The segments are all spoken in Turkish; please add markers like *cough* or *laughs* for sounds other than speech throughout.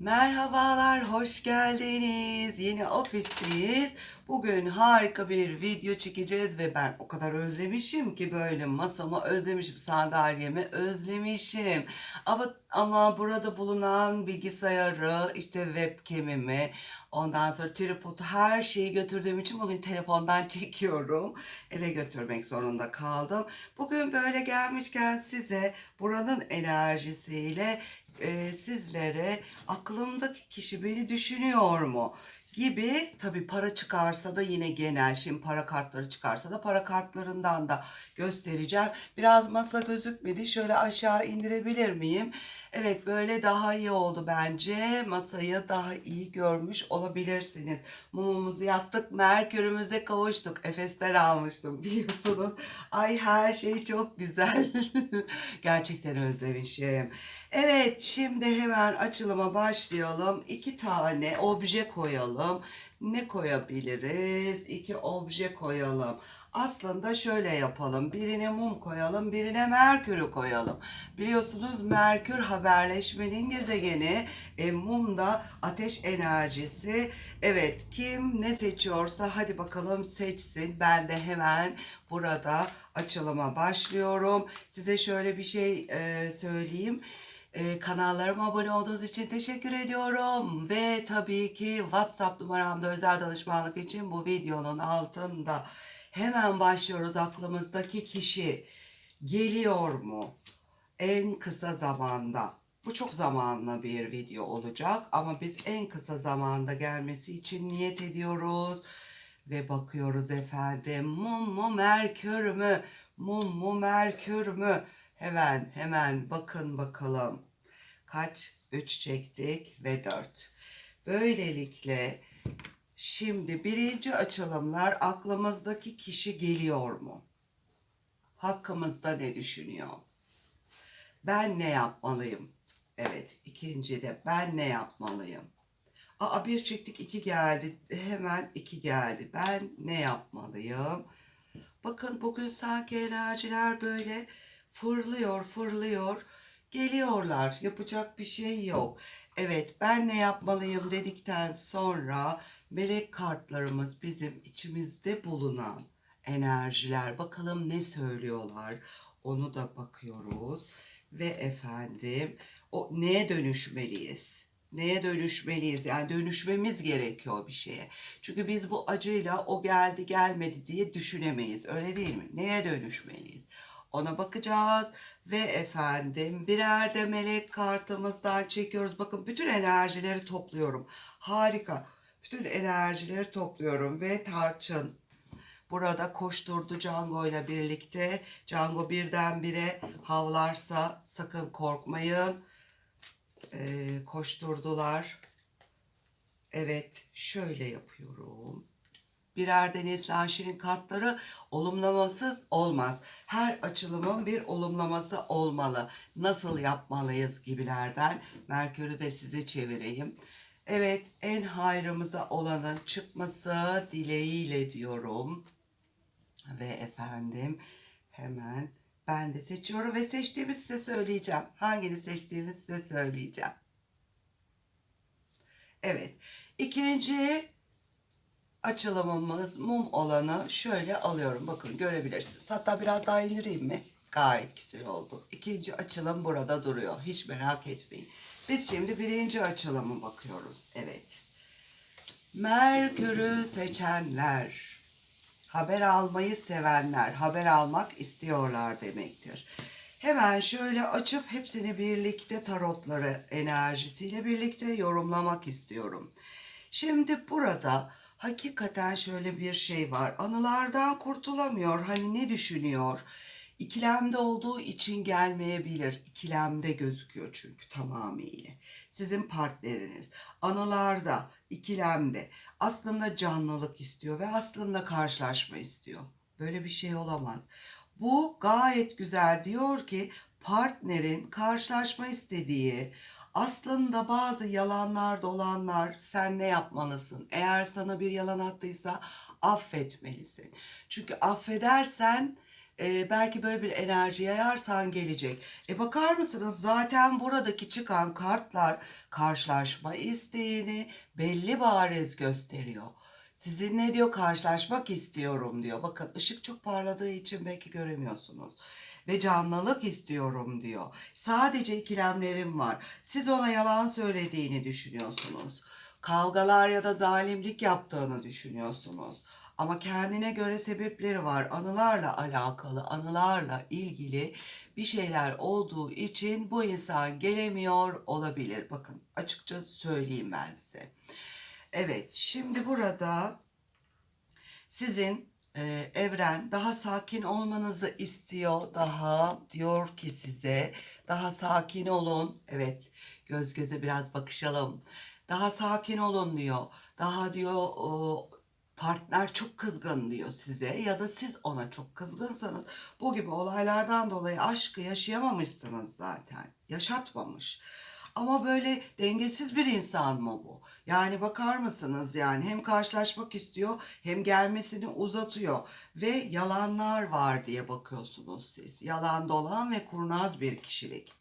Merhabalar, hoş geldiniz. Yeni ofisteyiz. Bugün harika bir video çekeceğiz ve ben o kadar özlemişim ki böyle masamı özlemişim, sandalyemi özlemişim. Ama, ama burada bulunan bilgisayarı, işte webcam'imi, ondan sonra tripodu her şeyi götürdüğüm için bugün telefondan *laughs* çekiyorum. Eve götürmek zorunda kaldım. Bugün böyle gelmişken size buranın enerjisiyle e, sizlere aklımdaki kişi beni düşünüyor mu gibi tabii para çıkarsa da yine genel şimdi para kartları çıkarsa da para kartlarından da göstereceğim. Biraz masa gözükmedi şöyle aşağı indirebilir miyim? Evet böyle daha iyi oldu bence masayı daha iyi görmüş olabilirsiniz. Mumumuzu yaktık Merkürümüze kavuştuk. Efesler almıştım *laughs* biliyorsunuz. Ay her şey çok güzel. *laughs* Gerçekten özlemişim. Evet, şimdi hemen açılıma başlayalım. İki tane obje koyalım. Ne koyabiliriz? İki obje koyalım. Aslında şöyle yapalım. Birine mum koyalım, birine Merkür'ü koyalım. Biliyorsunuz Merkür haberleşmenin gezegeni, e, mum da ateş enerjisi. Evet, kim ne seçiyorsa hadi bakalım seçsin. Ben de hemen burada açılıma başlıyorum. Size şöyle bir şey e, söyleyeyim. Ee, kanallarıma abone olduğunuz için teşekkür ediyorum. Ve tabii ki WhatsApp numaramda özel danışmanlık için bu videonun altında. Hemen başlıyoruz aklımızdaki kişi geliyor mu? En kısa zamanda. Bu çok zamanlı bir video olacak ama biz en kısa zamanda gelmesi için niyet ediyoruz. Ve bakıyoruz efendim mum mu merkür mü? Mum mu merkür mü? Hemen hemen bakın bakalım. Kaç? 3 çektik ve 4. Böylelikle şimdi birinci açılımlar aklımızdaki kişi geliyor mu? Hakkımızda ne düşünüyor? Ben ne yapmalıyım? Evet, ikinci de ben ne yapmalıyım? Aa bir çektik iki geldi. Hemen iki geldi. Ben ne yapmalıyım? Bakın bugün sanki enerjiler böyle fırlıyor, fırlıyor. Geliyorlar. Yapacak bir şey yok. Evet, ben ne yapmalıyım dedikten sonra melek kartlarımız bizim içimizde bulunan enerjiler. Bakalım ne söylüyorlar. Onu da bakıyoruz. Ve efendim, o neye dönüşmeliyiz? Neye dönüşmeliyiz? Yani dönüşmemiz gerekiyor bir şeye. Çünkü biz bu acıyla o geldi gelmedi diye düşünemeyiz. Öyle değil mi? Neye dönüşmeliyiz? Ona bakacağız ve efendim birer de melek kartımızdan çekiyoruz. Bakın bütün enerjileri topluyorum. Harika. Bütün enerjileri topluyorum ve tarçın burada koşturdu Django ile birlikte. Django birdenbire havlarsa sakın korkmayın. Ee, koşturdular. Evet, şöyle yapıyorum. Birer de Neslihan Şirin kartları olumlamasız olmaz. Her açılımın bir olumlaması olmalı. Nasıl yapmalıyız gibilerden. Merkür'ü de size çevireyim. Evet, en hayrımıza olanın çıkması dileğiyle diyorum. Ve efendim hemen ben de seçiyorum ve seçtiğimi size söyleyeceğim. Hangini seçtiğimi size söyleyeceğim. Evet. İkinci açılımımız mum olanı şöyle alıyorum. Bakın görebilirsiniz. Hatta biraz daha indireyim mi? Gayet güzel oldu. İkinci açılım burada duruyor. Hiç merak etmeyin. Biz şimdi birinci açılımı bakıyoruz. Evet. Merkür'ü seçenler, haber almayı sevenler, haber almak istiyorlar demektir. Hemen şöyle açıp hepsini birlikte tarotları enerjisiyle birlikte yorumlamak istiyorum. Şimdi burada hakikaten şöyle bir şey var. Anılardan kurtulamıyor. Hani ne düşünüyor? İkilemde olduğu için gelmeyebilir. İkilemde gözüküyor çünkü tamamıyla. Sizin partneriniz anılarda, ikilemde aslında canlılık istiyor ve aslında karşılaşma istiyor. Böyle bir şey olamaz. Bu gayet güzel diyor ki partnerin karşılaşma istediği, aslında bazı yalanlar dolanlar sen ne yapmalısın? Eğer sana bir yalan attıysa affetmelisin. Çünkü affedersen e, belki böyle bir enerji yayarsan gelecek. E bakar mısınız zaten buradaki çıkan kartlar karşılaşma isteğini belli bariz gösteriyor. Sizinle diyor karşılaşmak istiyorum diyor. Bakın ışık çok parladığı için belki göremiyorsunuz. Ve canlılık istiyorum diyor. Sadece ikilemlerim var. Siz ona yalan söylediğini düşünüyorsunuz. Kavgalar ya da zalimlik yaptığını düşünüyorsunuz. Ama kendine göre sebepleri var. Anılarla alakalı, anılarla ilgili bir şeyler olduğu için bu insan gelemiyor olabilir. Bakın açıkça söyleyeyim ben size. Evet, şimdi burada sizin e, evren daha sakin olmanızı istiyor. Daha diyor ki size daha sakin olun. Evet, göz göze biraz bakışalım. Daha sakin olun diyor. Daha diyor o, partner çok kızgın diyor size ya da siz ona çok kızgınsanız bu gibi olaylardan dolayı aşkı yaşayamamışsınız zaten. Yaşatmamış. Ama böyle dengesiz bir insan mı bu? Yani bakar mısınız yani hem karşılaşmak istiyor hem gelmesini uzatıyor ve yalanlar var diye bakıyorsunuz siz. Yalan dolan ve kurnaz bir kişilik.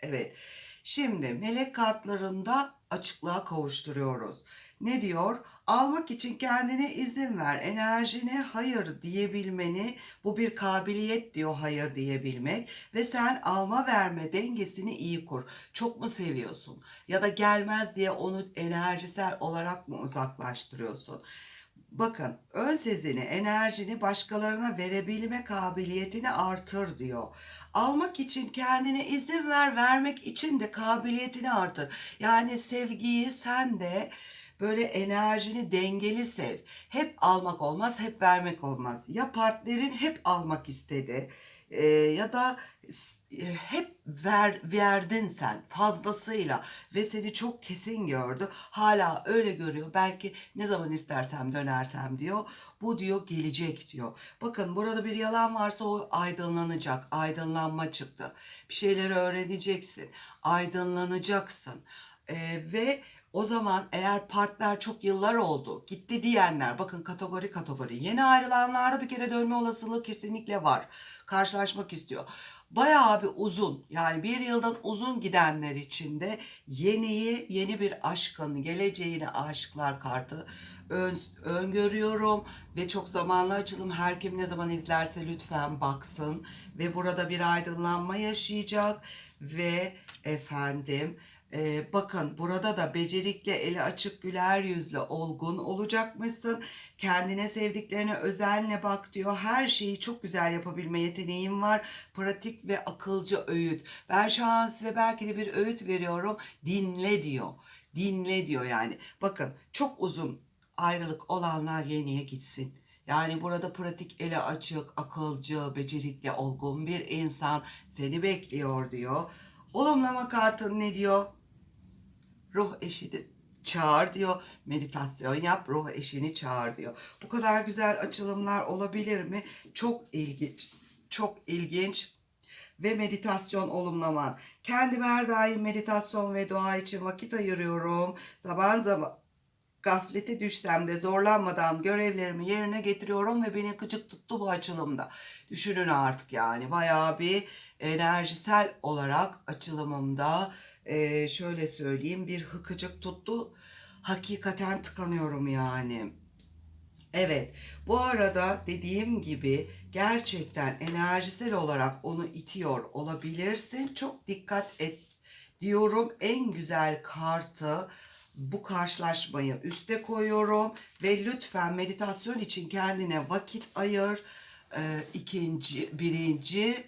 Evet. Şimdi melek kartlarında açıklığa kavuşturuyoruz. Ne diyor? Almak için kendine izin ver. Enerjine hayır diyebilmeni bu bir kabiliyet diyor hayır diyebilmek ve sen alma verme dengesini iyi kur. Çok mu seviyorsun? Ya da gelmez diye onu enerjisel olarak mı uzaklaştırıyorsun? Bakın ön sezini, enerjini başkalarına verebilme kabiliyetini artır diyor. Almak için kendine izin ver, vermek için de kabiliyetini artır. Yani sevgiyi sen de böyle enerjini dengeli sev. Hep almak olmaz, hep vermek olmaz. Ya partnerin hep almak istedi e, ya da e, hep ver, verdin sen fazlasıyla ve seni çok kesin gördü. Hala öyle görüyor. Belki ne zaman istersem dönersem diyor. Bu diyor gelecek diyor. Bakın burada bir yalan varsa o aydınlanacak. Aydınlanma çıktı. Bir şeyleri öğreneceksin. Aydınlanacaksın. E, ve o zaman eğer partner çok yıllar oldu, gitti diyenler, bakın kategori kategori. Yeni ayrılanlarda bir kere dönme olasılığı kesinlikle var. Karşılaşmak istiyor. Bayağı bir uzun, yani bir yıldan uzun gidenler için de yeniyi, yeni bir aşkın geleceğini aşıklar kartı ön, öngörüyorum. Ve çok zamanlı açılım her kim ne zaman izlerse lütfen baksın. Ve burada bir aydınlanma yaşayacak. Ve efendim ee, bakın burada da becerikli, eli açık, güler yüzlü, olgun olacakmışsın. Kendine sevdiklerine özenle bak diyor. Her şeyi çok güzel yapabilme yeteneğin var. Pratik ve akılcı öğüt. Ben şu an size belki de bir öğüt veriyorum. Dinle diyor. Dinle diyor yani. Bakın çok uzun ayrılık olanlar yeniye gitsin. Yani burada pratik, eli açık, akılcı, becerikli, olgun bir insan seni bekliyor diyor. Olumlama kartın ne diyor? Ruh eşini çağır diyor. Meditasyon yap, ruh eşini çağır diyor. Bu kadar güzel açılımlar olabilir mi? Çok ilginç. Çok ilginç ve meditasyon olumlaman. Kendime her daim meditasyon ve dua için vakit ayırıyorum. Zaman zaman gaflete düşsem de zorlanmadan görevlerimi yerine getiriyorum ve beni gıcık tuttu bu açılımda. Düşünün artık yani bayağı bir enerjisel olarak açılımımda e, şöyle söyleyeyim bir hıkıcık tuttu. Hakikaten tıkanıyorum yani. Evet, bu arada dediğim gibi gerçekten enerjisel olarak onu itiyor olabilirsin. Çok dikkat et diyorum. En güzel kartı bu karşılaşmayı üste koyuyorum ve lütfen meditasyon için kendine vakit ayır. Ee, ikinci, birinci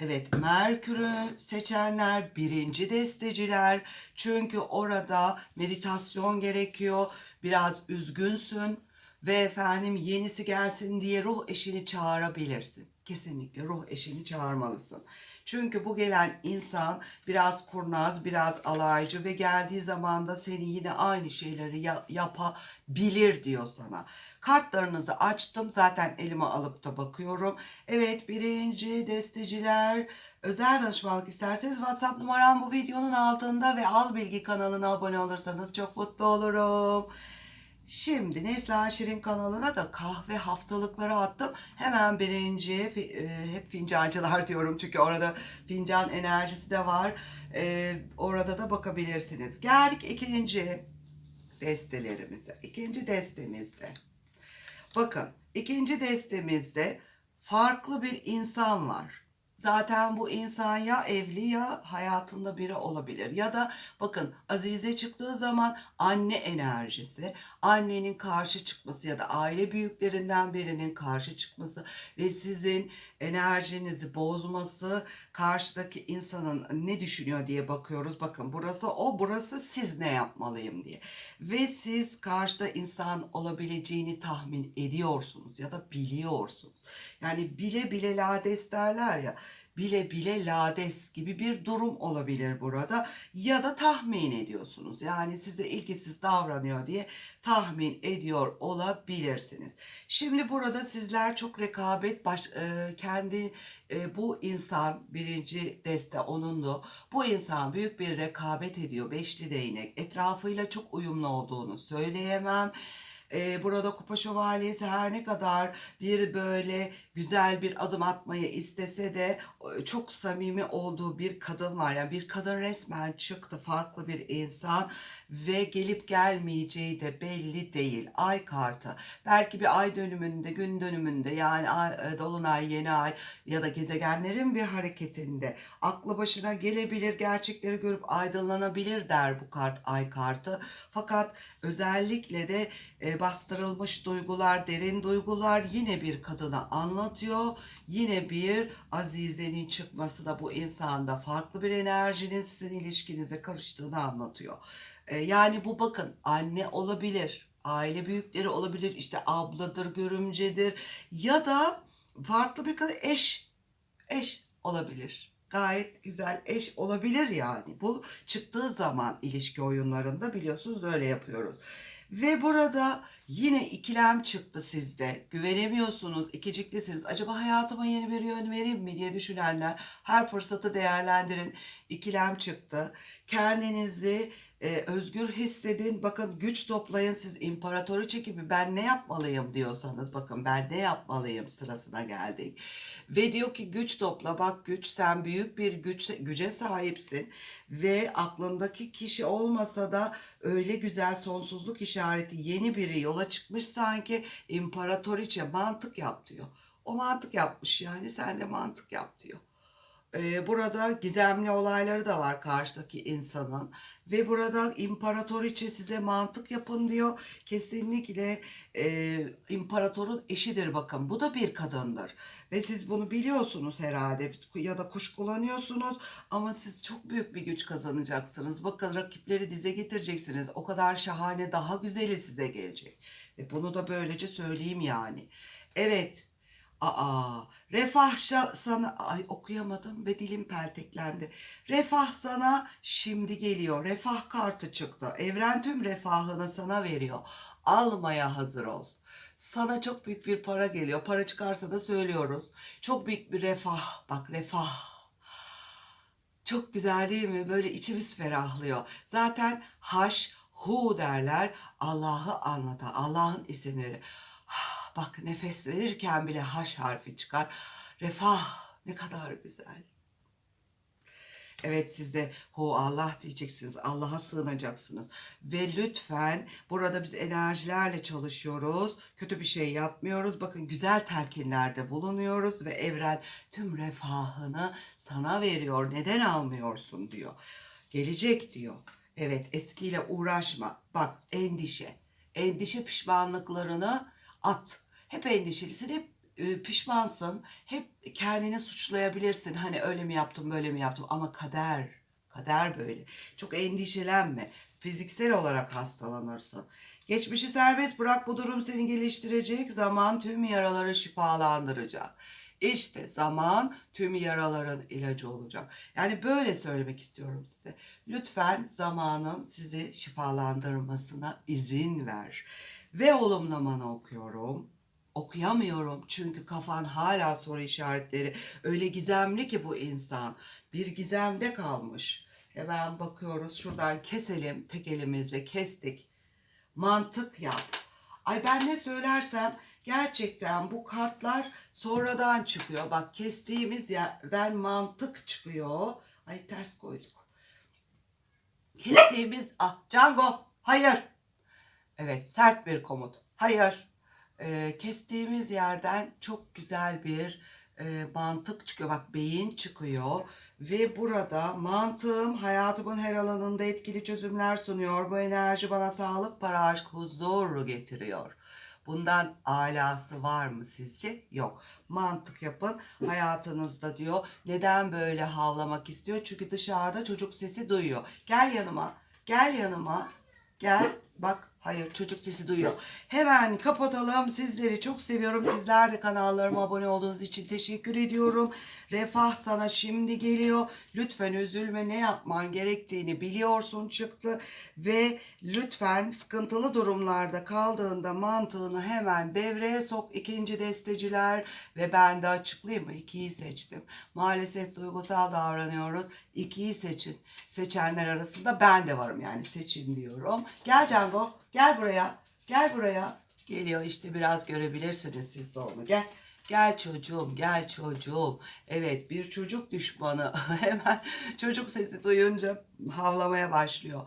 Evet, Merkür'ü seçenler birinci desteciler. Çünkü orada meditasyon gerekiyor. Biraz üzgünsün ve efendim yenisi gelsin diye ruh eşini çağırabilirsin. Kesinlikle ruh eşini çağırmalısın. Çünkü bu gelen insan biraz kurnaz, biraz alaycı ve geldiği zaman da seni yine aynı şeyleri ya- yapabilir diyor sana. Kartlarınızı açtım. Zaten elime alıp da bakıyorum. Evet birinci desteciler özel danışmanlık isterseniz WhatsApp numaram bu videonun altında ve Al Bilgi kanalına abone olursanız çok mutlu olurum. Şimdi Neslihan Şirin kanalına da kahve haftalıkları attım. Hemen birinci, e, hep fincancılar *laughs* diyorum çünkü orada fincan enerjisi de var. E, orada da bakabilirsiniz. Geldik ikinci destelerimize. İkinci destemizde. Bakın ikinci destemizde farklı bir insan var. Zaten bu insan ya evli ya hayatında biri olabilir. Ya da bakın Azize çıktığı zaman anne enerjisi, annenin karşı çıkması ya da aile büyüklerinden birinin karşı çıkması ve sizin enerjinizi bozması, karşıdaki insanın ne düşünüyor diye bakıyoruz. Bakın burası o, burası siz ne yapmalıyım diye. Ve siz karşıda insan olabileceğini tahmin ediyorsunuz ya da biliyorsunuz. Yani bile bile lades derler ya bile bile lades gibi bir durum olabilir burada ya da tahmin ediyorsunuz. Yani size ilgisiz davranıyor diye tahmin ediyor olabilirsiniz. Şimdi burada sizler çok rekabet baş, e, kendi e, bu insan birinci deste onundu. Bu insan büyük bir rekabet ediyor. Beşli değnek etrafıyla çok uyumlu olduğunu söyleyemem. Ee, burada kupa şövalyesi her ne kadar bir böyle güzel bir adım atmayı istese de e, çok samimi olduğu bir kadın var. Yani bir kadın resmen çıktı farklı bir insan ve gelip gelmeyeceği de belli değil. Ay kartı belki bir ay dönümünde gün dönümünde yani ay, e, dolunay yeni ay ya da gezegenlerin bir hareketinde aklı başına gelebilir gerçekleri görüp aydınlanabilir der bu kart ay kartı. Fakat özellikle de e, bastırılmış duygular, derin duygular yine bir kadına anlatıyor. Yine bir Azize'nin çıkması da bu insanda farklı bir enerjinin sizin ilişkinize karıştığını anlatıyor. E, yani bu bakın anne olabilir, aile büyükleri olabilir, işte abladır, görümcedir ya da farklı bir kadın eş, eş olabilir. Gayet güzel eş olabilir yani. Bu çıktığı zaman ilişki oyunlarında biliyorsunuz öyle yapıyoruz. Ve burada yine ikilem çıktı sizde. Güvenemiyorsunuz, ikiciklisiniz. Acaba hayatıma yeni bir yön vereyim mi diye düşünenler her fırsatı değerlendirin. İkilem çıktı. Kendinizi e, özgür hissedin. Bakın güç toplayın siz imparatoriçe gibi ben ne yapmalıyım diyorsanız bakın ben ne yapmalıyım sırasına geldik. Ve diyor ki güç topla bak güç sen büyük bir güç, güce sahipsin ve aklındaki kişi olmasa da öyle güzel sonsuzluk işareti yeni biri yola çıkmış sanki imparatoriçe mantık yap diyor. O mantık yapmış yani sen de mantık yap diyor. Burada gizemli olayları da var karşıdaki insanın ve burada imparatoriçe size mantık yapın diyor. Kesinlikle e, imparatorun eşidir bakın. Bu da bir kadındır ve siz bunu biliyorsunuz herhalde ya da kuşkulanıyorsunuz ama siz çok büyük bir güç kazanacaksınız. Bakın rakipleri dize getireceksiniz. O kadar şahane daha güzeli size gelecek. Ve bunu da böylece söyleyeyim yani. Evet. Aa, refah sana ay okuyamadım ve dilim pelteklendi. Refah sana şimdi geliyor. Refah kartı çıktı. Evren tüm refahını sana veriyor. Almaya hazır ol. Sana çok büyük bir para geliyor. Para çıkarsa da söylüyoruz. Çok büyük bir refah. Bak refah. Çok güzel değil mi? Böyle içimiz ferahlıyor. Zaten haş, hu derler. Allah'ı anlatan, Allah'ın isimleri. Bak nefes verirken bile haş harfi çıkar. Refah ne kadar güzel. Evet siz de hu Allah diyeceksiniz. Allah'a sığınacaksınız. Ve lütfen burada biz enerjilerle çalışıyoruz. Kötü bir şey yapmıyoruz. Bakın güzel telkinlerde bulunuyoruz ve evren tüm refahını sana veriyor. Neden almıyorsun diyor. Gelecek diyor. Evet eskiyle uğraşma. Bak endişe. Endişe pişmanlıklarını at. Hep endişelisin, hep e, pişmansın. Hep kendini suçlayabilirsin. Hani öyle mi yaptım, böyle mi yaptım ama kader, kader böyle. Çok endişelenme. Fiziksel olarak hastalanırsın. Geçmişi serbest bırak bu durum seni geliştirecek. Zaman tüm yaraları şifalandıracak. İşte zaman tüm yaraların ilacı olacak. Yani böyle söylemek istiyorum size. Lütfen zamanın sizi şifalandırmasına izin ver. Ve olumlamanı okuyorum. Okuyamıyorum çünkü kafan hala soru işaretleri. Öyle gizemli ki bu insan. Bir gizemde kalmış. Hemen bakıyoruz şuradan keselim tek elimizle kestik. Mantık yap. Ay ben ne söylersem gerçekten bu kartlar sonradan çıkıyor. Bak kestiğimiz yerden mantık çıkıyor. Ay ters koyduk. Kestiğimiz ah Django hayır. Evet sert bir komut. Hayır. Ee, kestiğimiz yerden çok güzel bir e, mantık çıkıyor. Bak beyin çıkıyor. Ve burada mantığım hayatımın her alanında etkili çözümler sunuyor. Bu enerji bana sağlık, para, aşk, huzur getiriyor. Bundan alası var mı sizce? Yok. Mantık yapın hayatınızda diyor. Neden böyle havlamak istiyor? Çünkü dışarıda çocuk sesi duyuyor. Gel yanıma. Gel yanıma. Gel. Bak hayır çocuk sesi duyuyor. Hemen kapatalım. Sizleri çok seviyorum. Sizler de kanallarıma abone olduğunuz için teşekkür ediyorum. Refah sana şimdi geliyor. Lütfen üzülme ne yapman gerektiğini biliyorsun çıktı. Ve lütfen sıkıntılı durumlarda kaldığında mantığını hemen devreye sok. İkinci desteciler ve ben de açıklayayım mı? İkiyi seçtim. Maalesef duygusal davranıyoruz. İkiyi seçin. Seçenler arasında ben de varım yani seçin diyorum. Gel Cango gel buraya. Gel buraya. Geliyor işte biraz görebilirsiniz siz de onu. Gel. Gel çocuğum, gel çocuğum. Evet, bir çocuk düşmanı *laughs* hemen çocuk sesi duyunca havlamaya başlıyor.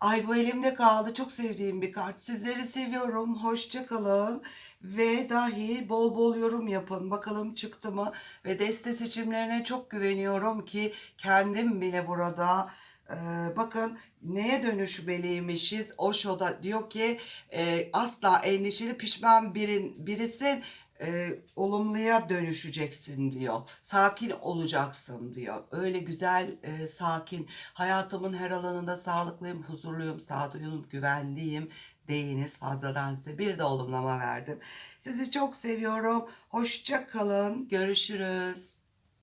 Ay bu elimde kaldı. Çok sevdiğim bir kart. Sizleri seviyorum. Hoşça kalın. Ve dahi bol bol yorum yapın. Bakalım çıktı mı? Ve deste seçimlerine çok güveniyorum ki kendim bile burada ee, bakın neye dönüşmeliymişiz? Osho da diyor ki e, asla endişeli pişman birin, birisin e, olumluya dönüşeceksin diyor. Sakin olacaksın diyor. Öyle güzel, e, sakin. Hayatımın her alanında sağlıklıyım, huzurluyum, sağduyulum, güvenliyim deyiniz fazladan size bir de olumlama verdim. Sizi çok seviyorum. Hoşça kalın. Görüşürüz.